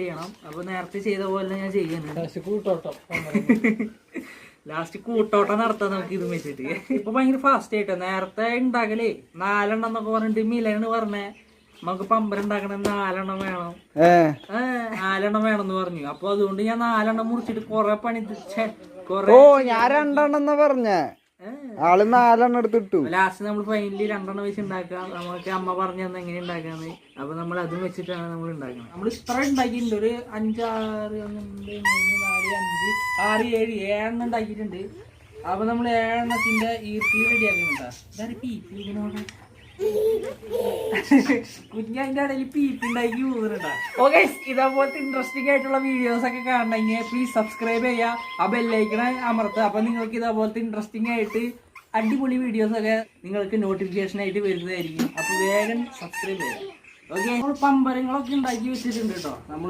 ചെയ്യണം. അപ്പൊ നേരത്തെ ചെയ്ത പോലെ ഞാൻ ചെയ്യുന്നുണ്ട്. ലാസ്റ്റ് കൂട്ടോട്ടം ലാസ്റ്റ് കൂട്ടോട്ടം നടത്താൻ നമുക്ക് ഇത് വെച്ചിട്ട്. ഇപ്പൊ ഭയങ്കര ഫാസ്റ്റ് ആയിട്ടോ? നേരത്തെ ഉണ്ടാക്കലേ നാലെണ്ണം എന്നൊക്കെ പറഞ്ഞിട്ട് മിലന് പറഞ്ഞേ. നമുക്ക് പമ്പരം ഉണ്ടാക്കണം നാലെണ്ണം വേണം. നാലെണ്ണം വേണം എന്ന് പറഞ്ഞു. അപ്പൊ അതുകൊണ്ട് ഞാൻ നാലെണ്ണം മുറിച്ചിട്ട് കൊറേ പണി കൊറേ ഓ ഞാൻ രണ്ടെണ്ണം പറഞ്ഞേ. ആൾ നാലെണ്ണം എടുത്തിട്ടു ലാസ്റ്റ് നമ്മൾ ഫൈനലി രണ്ടെണ്ണം വെച്ച് ഉണ്ടാക്കാം നമുക്ക് അമ്മ പറഞ്ഞു തന്നെ എങ്ങനെ ഉണ്ടാക്കാന്ന് അപ്പൊ നമ്മൾ അതും വെച്ചിട്ടാണ് നമ്മൾ ഉണ്ടാക്കുന്നത് നമ്മൾ ഇത്ര ഉണ്ടാക്കിയിട്ടുണ്ട് ഒരു അഞ്ചാറ് ഒന്ന് മൂന്ന് നാല് അഞ്ച് ആറ് ഏഴ് ഏഴെണ്ണം ഉണ്ടാക്കിയിട്ടുണ്ട് അപ്പൊ നമ്മൾ ഏഴെണ്ണത്തിന്റെ ഈർക്കി റെഡി ആക്കുന്നുണ്ടാ ഇതാണ് പീപ്പി ഇതിനോട് കുഞ്ഞതിന്റെ ഇടയിൽ പീപ്പി ഉണ്ടാക്കി പോകുന്നുണ്ടാ ഓക്കെ ഇതേപോലത്തെ ഇൻട്രസ്റ്റിംഗ് ആയിട്ടുള്ള വീഡിയോസ് ഒക്കെ കാണണമെങ്കിൽ പ്ലീസ് സബ്സ്ക്രൈബ് ചെയ്യുക ആ ബെല്ലൈക്കണ അമർത്തുക. അപ്പൊ നിങ്ങൾക്ക് ഇതേപോലത്തെ ഇൻട്രസ്റ്റിംഗ് ആയിട്ട് അടിപൊളി വീഡിയോസ് ഒക്കെ നിങ്ങൾക്ക് നോട്ടിഫിക്കേഷൻ ആയിട്ട് വരുന്നതായിരിക്കും. അപ്പൊ വേഗം സബ്സ്ക്രൈബ് ചെയ്യാം. ഓക്കെ നമ്മൾ പമ്പരങ്ങളൊക്കെ ഉണ്ടാക്കി വെച്ചിട്ടുണ്ട് കേട്ടോ. നമ്മൾ